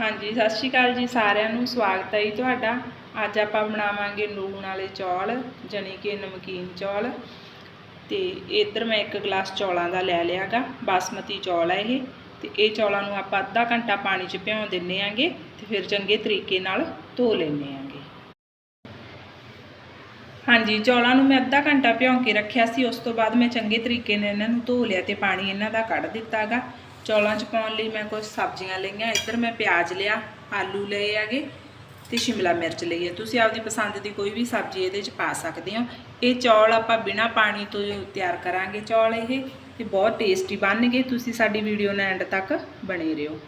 ਹਾਂਜੀ, ਸਤਿ ਸ਼੍ਰੀ ਅਕਾਲ ਜੀ ਸਾਰਿਆਂ ਨੂੰ, ਸਵਾਗਤ ਹੈ ਜੀ ਤੁਹਾਡਾ। ਅੱਜ ਆਪਾਂ ਬਣਾਵਾਂਗੇ ਲੂਣ ਵਾਲੇ ਚੌਲ, ਜਾਣੀ ਕਿ ਨਮਕੀਨ ਚੌਲ। ਤੇ ਇੱਧਰ ਮੈਂ ਇੱਕ ਗਲਾਸ ਚੌਲਾਂ ਦਾ ਲੈ ਲਿਆਗਾ ਬਾਸਮਤੀ ਚੌਲ ਹੈ ਇਹ। ਤੇ ਇਹ ਚੌਲਾਂ ਨੂੰ ਆਪਾਂ ਅੱਧਾ ਘੰਟਾ ਪਾਣੀ 'ਚ ਭਿਉਂ ਦਿੰਨੇ ਆਂਗੇ ਤੇ ਫਿਰ ਚੰਗੇ ਤਰੀਕੇ ਨਾਲ ਧੋ ਲੈਣੇ ਆਂਗੇ। ਹਾਂਜੀ, ਚੌਲਾਂ ਨੂੰ ਮੈਂ ਅੱਧਾ ਘੰਟਾ ਭਿਉਂ ਕੇ ਰੱਖਿਆ ਸੀ, ਉਸ ਤੋਂ ਬਾਅਦ ਮੈਂ ਚੰਗੇ ਤਰੀਕੇ ਨਾਲ ਇਹਨਾਂ ਨੂੰ ਧੋ ਲਿਆ ਤੇ ਪਾਣੀ ਇਹਨਾਂ ਦਾ ਕੱਢ ਦਿੱਤਾਗਾ ਚੌਲਾਂ 'ਚ ਪਾਉਣ ਲਈ ਮੈਂ ਕੁਝ ਸਬਜ਼ੀਆਂ ਲਈਆਂ। ਇੱਧਰ ਮੈਂ ਪਿਆਜ਼ ਲਿਆ, ਆਲੂ ਲਏ ਹੈਗੇ ਤੇ ਸ਼ਿਮਲਾ ਮਿਰਚ ਲਈ ਹੈ। ਤੁਸੀਂ ਆਪਦੀ ਪਸੰਦ ਦੀ ਕੋਈ ਵੀ ਸਬਜ਼ੀ ਇਹਦੇ 'ਚ ਪਾ ਸਕਦੇ ਹੋ। ਇਹ ਚੌਲ ਆਪਾਂ ਬਿਨਾ ਪਾਣੀ ਤੋਂ ਤਿਆਰ ਕਰਾਂਗੇ ਚੌਲ ਇਹ ਤੇ ਬਹੁਤ ਟੇਸਟੀ ਬਣਨਗੇ। ਤੁਸੀਂ ਸਾਡੀ ਵੀਡੀਓ ਨਾਲ ਐਂਡ ਤੱਕ ਬਣੇ ਰਹੋ।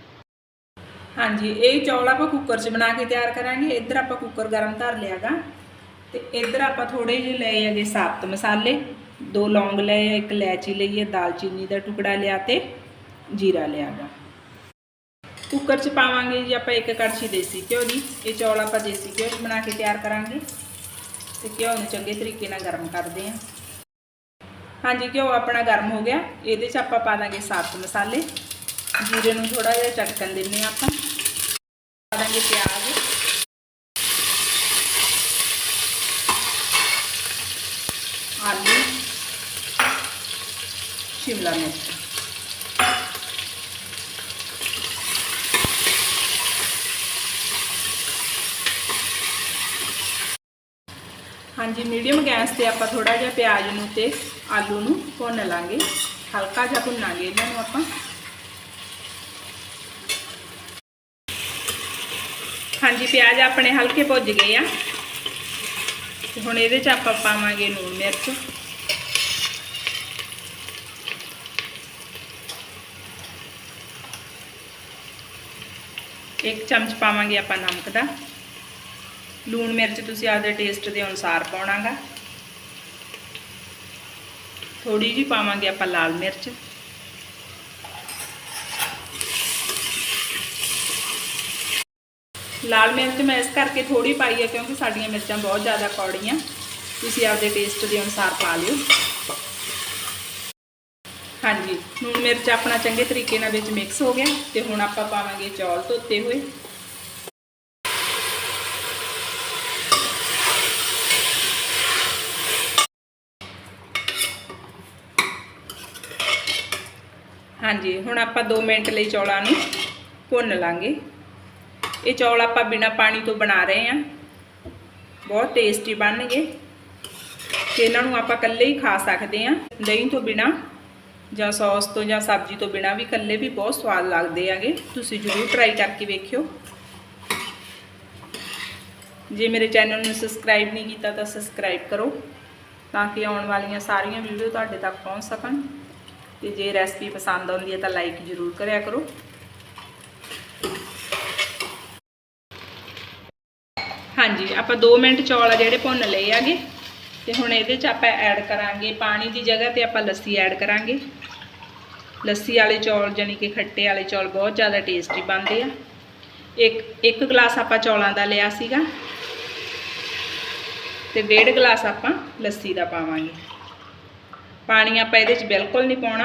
ਹਾਂਜੀ, ਇਹ ਚੌਲ ਆਪਾਂ ਕੁੱਕਰ 'ਚ ਬਣਾ ਕੇ ਤਿਆਰ ਕਰਾਂਗੇ। ਇੱਧਰ ਆਪਾਂ ਕੁੱਕਰ ਗਰਮ ਧਰ ਲਿਆਗਾ ਤੇ ਇੱਧਰ ਆਪਾਂ ਥੋੜੇ ਜਿਹੇ ਲਏ ਹੈਗੇ ਸਾਬਤ ਮਸਾਲੇ। ਦੋ ਲੌਂਗ ਲਏ ਇੱਕ ਇਲਾਇਚੀ ਲਈ ਹੈ, ਦਾਲਚੀਨੀ ਦਾ ਟੁਕੜਾ ਲਿਆ ਤੇ ਜੀਰਾ ਲਿਆਗਾ। ਕੁੱਕਰ 'ਚ ਪਾਵਾਂਗੇ ਜੀ ਆਪਾਂ ਇੱਕ ਕੜਛੀ ਦੇਸੀ ਘਿਓ ਦੀ, ਇਹ ਚੌਲ ਆਪਾਂ ਦੇਸੀ ਘਿਓ 'ਚ ਬਣਾ ਕੇ ਤਿਆਰ ਕਰਾਂਗੇ। ਤੇ ਘਿਓ ਨੂੰ ਚੰਗੇ ਤਰੀਕੇ ਨਾਲ ਗਰਮ ਕਰਦੇ ਹਾਂ ਹਾਂਜੀ, ਘਿਓ ਆਪਣਾ ਗਰਮ ਹੋ ਗਿਆ। ਇਹਦੇ 'ਚ ਆਪਾਂ ਪਾ ਦਾਂਗੇ ਸਾਬਤ ਮਸਾਲੇ। ਜੀਰੇ ਨੂੰ ਥੋੜਾ ਜਿਹਾ ਚਟਕਣ ਦਿੰਨੇ ਆ ਆਪਾਂ। ਪਾ ਦਾਂਗੇ ਪਿਆਜ਼। ਆਲੂ। ਸ਼ਿਮਲਾ ਮਿਰਚ। ਹਾਂਜੀ ਮੀਡੀਅਮ ਗੈਸ ਤੇ ਆਪਾਂ ਥੋੜਾ ਜਿਹਾ ਪਿਆਜ਼ ਨੂੰ ਤੇ ਆਲੂ ਨੂੰ ਭੁੰਨ ਲਾਂਗੇ। ਹਲਕਾ ਜਿਹਾ ਭੁੰਨਾਂਗੇ ਇਹਨਾਂ ਨੂੰ ਆਪਾਂ। ਹਾਂਜੀ, ਪਿਆਜ਼ ਆਪਣੇ ਹਲਕੇ ਭੁੱਜ ਗਏ ਆ। ਤੇ ਹੁਣ ਇਹਦੇ 'ਚ ਆਪਾਂ ਪਾਵਾਂਗੇ ਲੂਣ ਮਿਰਚ। ਇੱਕ ਚਮਚ ਪਾਵਾਂਗੇ ਆਪਾਂ ਨਮਕ ਦਾ। ਲੂਣ ਮਿਰਚ ਤੁਸੀਂ ਆਪਦੇ ਟੇਸਟ ਦੇ ਅਨੁਸਾਰ ਪਾਉਣਾਗਾ। ਥੋੜੀ ਜਿਹੀ ਪਾਵਾਂਗੇ ਆਪਾਂ ਲਾਲ ਮਿਰਚ। ਲਾਲ ਮਿਰਚ ਮੈਂ ਇਸ ਕਰਕੇ ਥੋੜੀ ਪਾਈ ਹੈ ਕਿਉਂਕਿ ਸਾਡੀਆਂ ਮਿਰਚਾਂ ਬਹੁਤ ਜ਼ਿਆਦਾ ਕੌੜੀਆਂ। ਤੁਸੀਂ ਆਪਦੇ ਟੇਸਟ ਦੇ ਅਨੁਸਾਰ ਪਾ ਲਿਓ। ਹਾਂਜੀ, ਲੂਣ ਮਿਰਚ ਆਪਣਾ ਚੰਗੇ ਤਰੀਕੇ ਨਾਲ ਵਿੱਚ ਮਿਕਸ ਹੋ ਗਿਆ ਤੇ ਹੁਣ ਆਪਾਂ ਪਾਵਾਂਗੇ ਚੌਲ ਧੋਤੇ ਹੋਏ। ਹਾਂਜੀ, ਹੁਣ ਆਪਾਂ 2 ਮਿੰਟ ਲਈ ਚੌਲਾਂ ਨੂੰ ਭੁੰਨ ਲਾਂਗੇ। ਇਹ ਚੌਲ ਆਪਾਂ ਬਿਨਾ ਪਾਣੀ ਤੋਂ ਬਣਾ ਰਹੇ ਹਾਂ। ਬਹੁਤ ਟੇਸਟੀ ਬਣਨਗੇ। ਤੇ ਇਹਨਾਂ ਨੂੰ ਆਪਾਂ ਇਕੱਲੇ ਹੀ ਖਾ ਸਕਦੇ ਹਾਂ। ਦਹੀਂ ਤੋਂ ਬਿਨਾ ਜਾਂ ਸੌਸ ਤੋਂ ਜਾਂ ਸਬਜ਼ੀ ਤੋਂ ਬਿਨਾ ਵੀ ਇਕੱਲੇ ਵੀ ਬਹੁਤ ਸਵਾਦ ਲੱਗਦੇ ਆਗੇ। ਤੁਸੀਂ ਜ਼ਰੂਰ ਟਰਾਈ ਕਰਕੇ ਵੇਖਿਓ। ਜੇ ਮੇਰੇ ਚੈਨਲ ਨੂੰ ਸਬਸਕ੍ਰਾਈਬ ਨਹੀਂ ਕੀਤਾ ਤਾਂ ਸਬਸਕ੍ਰਾਈਬ ਕਰੋ ਤਾਂ ਕਿ ਆਉਣ ਵਾਲੀਆਂ ਸਾਰੀਆਂ ਵੀਡੀਓ ਤੁਹਾਡੇ ਤੱਕ ਪਹੁੰਚ ਸਕਣ। ਤੇ ਜੇ ਰੈਸਪੀ ਪਸੰਦ ਆਉਂਦੀ ਹੈ ਤਾਂ ਲਾਈਕ ਜ਼ਰੂਰ ਕਰਿਆ ਕਰੋ। ਹਾਂਜੀ, ਆਪਾਂ 2 ਮਿੰਟ ਚੌਲ ਆ ਜਿਹੜੇ ਭੁੰਨ ਲਏ ਆਗੇ। ਤੇ ਹੁਣ ਇਹਦੇ 'ਚ ਆਪਾਂ ਐਡ ਕਰਾਂਗੇ ਪਾਣੀ ਦੀ ਜਗ੍ਹਾ ਤੇ ਆਪਾਂ ਲੱਸੀ ਐਡ ਕਰਾਂਗੇ। ਲੱਸੀ ਵਾਲੇ ਚੌਲ ਜਾਨੀ ਕਿ ਖੱਟੇ ਵਾਲੇ ਚੌਲ ਬਹੁਤ ਜ਼ਿਆਦਾ ਟੇਸਟੀ ਬਣਦੇ ਆ। ਇੱਕ ਇੱਕ ਗਲਾਸ ਆਪਾਂ ਚੌਲਾਂ ਦਾ ਲਿਆ ਸੀਗਾ। ਤੇ ਡੇਢ ਗਲਾਸ ਆਪਾਂ ਲੱਸੀ ਦਾ ਪਾਵਾਂਗੇ। ਪਾਣੀ ਆਪਾਂ ਇਹਦੇ 'ਚ ਬਿਲਕੁਲ ਨਹੀਂ ਪਾਉਣਾ।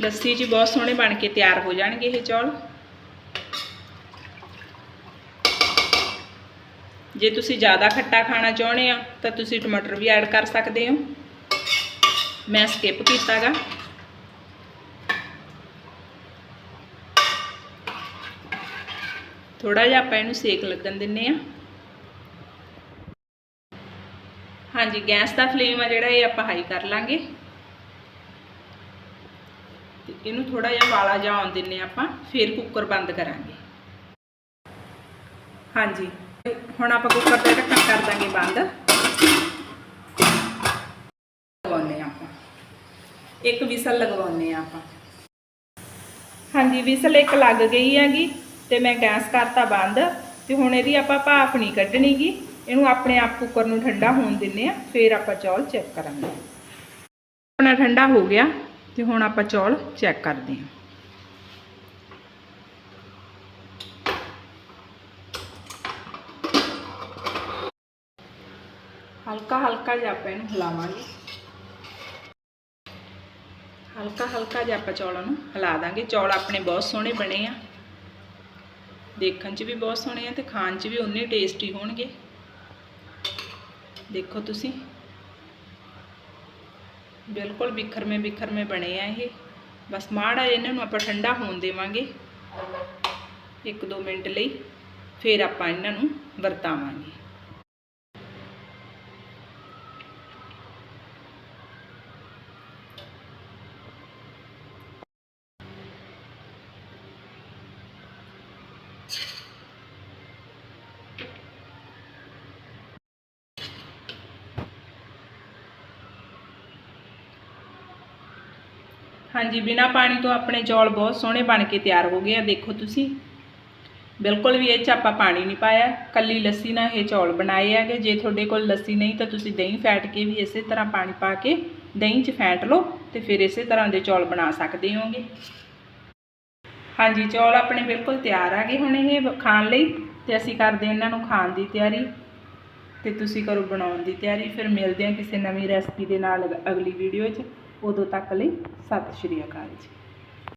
ਲੱਸੀ 'ਚ ਬਹੁਤ ਸੋਹਣੇ ਬਣ ਕੇ ਤਿਆਰ ਹੋ ਜਾਣਗੇ ਇਹ ਚੌਲ। ਜੇ ਤੁਸੀਂ ਜ਼ਿਆਦਾ ਖੱਟਾ ਖਾਣਾ ਚਾਹੁੰਦੇ ਆ, ਤਾਂ ਤੁਸੀਂ ਟਮਾਟਰ ਵੀ ਐਡ ਕਰ ਸਕਦੇ ਹੋ। ਮੈਂ ਸਕਿਪ ਕੀਤਾਗਾ। ਥੋੜਾ ਜਿਹਾ ਆਪਾਂ ਇਹਨੂੰ ਸੇਕ ਲੱਗਣ ਦਿੰਨੇ ਆ। ਹਾਂਜੀ, ਗੈਸ ਦਾ ਫਲੇਮ ਆ ਜਿਹੜਾ, ਇਹ ਆਪਾਂ ਹਾਈ ਕਰ ਲਾਂਗੇ। ਤੇ ਇਹਨੂੰ ਥੋੜਾ ਜਿਹਾ ਵਾਲਾ ਜਿਹਾ ਆਉਣ ਦਿੰਨੇ ਆਪਾਂ, ਫਿਰ ਕੁੱਕਰ ਬੰਦ ਕਰਾਂਗੇ। ਹਾਂਜੀ, ਹੁਣ ਆਪਾਂ ਕੁੱਕਰ 'ਤੇ ਢੱਕਣ ਕਰ ਦਾਂਗੇ ਬੰਦ। ਲਗਾਉਨੇ ਆਪਾਂ। ਇੱਕ ਵਿਸਲ ਲਗਵਾਉਨੇ ਆ ਆਪਾਂ। ਹਾਂਜੀ, ਵਿਸਲ ਇੱਕ ਲੱਗ ਗਈ ਹੈਗੀ, ਤੇ ਮੈਂ ਗੈਸ ਕਰਤਾ ਬੰਦ, ਤੇ ਹੁਣ ਇਹਦੀ ਆਪਾਂ ਭਾਫ ਨਹੀਂ ਕੱਢਣੀਗੀ। ਇਹਨੂੰ ਆਪਣੇ ਆਪ ਕੁੱਕਰ ਨੂੰ ਠੰਡਾ ਹੋਣ ਦਿੰਨੇ ਆ ਫਿਰ ਆਪਾਂ ਚੌਲ ਚੈੱਕ ਕਰਾਂਗੇ। ਆਪਣਾ ਠੰਡਾ ਹੋ ਗਿਆ ਤੇ ਹੁਣ ਆਪਾਂ ਚੌਲ ਚੈੱਕ ਕਰਦੇ ਹਾਂ। ਹਲਕਾ ਹਲਕਾ ਜਿਹਾ ਆਪਾਂ ਇਹਨੂੰ ਹਿਲਾਵਾਂਗੇ। ਹਲਕਾ ਹਲਕਾ ਜਿਹਾ ਆਪਾਂ ਚੌਲਾਂ ਨੂੰ ਹਿਲਾ ਦਾਂਗੇ। ਚੌਲ ਆਪਣੇ ਬਹੁਤ ਸੋਹਣੇ ਬਣੇ ਆ। ਦੇਖਣ 'ਚ ਵੀ ਬਹੁਤ ਸੋਹਣੇ ਆ ਤੇ ਖਾਣ 'ਚ ਵੀ ਉਨੇ ਟੇਸਟੀ ਹੋਣਗੇ। ਦੇਖੋ ਤੁਸੀਂ। ਬਿਲਕੁਲ ਬਿਖਰਵੇਂ ਬਿਖਰਵੇਂ ਬਣੇ ਆ ਇਹ। ਬਸ ਮਾੜਾ ਇਹਨਾਂ ਨੂੰ ਆਪਾਂ ਠੰਡਾ ਹੋਣ ਦੇਵਾਂਗੇ। 1-2 ਮਿੰਟ ਲਈ, ਫਿਰ ਆਪਾਂ ਇਹਨਾਂ ਨੂੰ ਵਰਤਾਵਾਂਗੇ। ਹਾਂਜੀ, ਬਿਨਾ ਪਾਣੀ ਤੋਂ ਆਪਣੇ ਚੌਲ ਬਹੁਤ ਸੋਹਣੇ ਬਣ ਕੇ ਤਿਆਰ ਹੋ ਗਏ ਆ, ਦੇਖੋ ਤੁਸੀਂ। ਬਿਲਕੁਲ ਵੀ ਇਹ 'ਚ ਆਪਾਂ ਪਾਣੀ ਨਹੀਂ ਪਾਇਆ, ਕੱਲੀ ਲੱਸੀ ਨਾਲ ਇਹ ਚੌਲ ਬਣਾਏ ਹੈਗੇ। ਜੇ ਤੁਹਾਡੇ ਕੋਲ ਲੱਸੀ ਨਹੀਂ ਤਾਂ ਤੁਸੀਂ ਦਹੀਂ ਫੈਟ ਕੇ ਵੀ ਇਸੇ ਤਰ੍ਹਾਂ ਪਾਣੀ ਪਾ ਕੇ ਦਹੀਂ 'ਚ ਫੈਟ ਲਓ ਤੇ ਫਿਰ ਇਸੇ ਤਰ੍ਹਾਂ ਦੇ ਚੌਲ ਬਣਾ ਸਕਦੇ ਹੋਗੇ ਹਾਂਜੀ, ਚੌਲ ਆਪਣੇ ਬਿਲਕੁਲ ਤਿਆਰ ਆ ਗਏ ਹੁਣ ਇਹ ਖਾਣ ਲਈ ਤੇ ਅਸੀਂ ਕਰਦੇ ਇਹਨਾਂ ਨੂੰ ਖਾਣ ਦੀ ਤਿਆਰੀ। ਤੇ ਤੁਸੀਂ ਕਰੋ ਬਣਾਉਣ ਦੀ ਤਿਆਰੀ, ਫਿਰ ਮਿਲਦੇ ਹਾਂ ਕਿਸੇ ਨਵੀਂ ਰੈਸਪੀ ਦੇ ਨਾਲ ਅਗਲੀ ਵੀਡੀਓ 'ਚ। ਉਦੋਂ ਤੱਕ ਲਈ ਸਤਿ ਸ਼੍ਰੀ ਅਕਾਲ ਜੀ।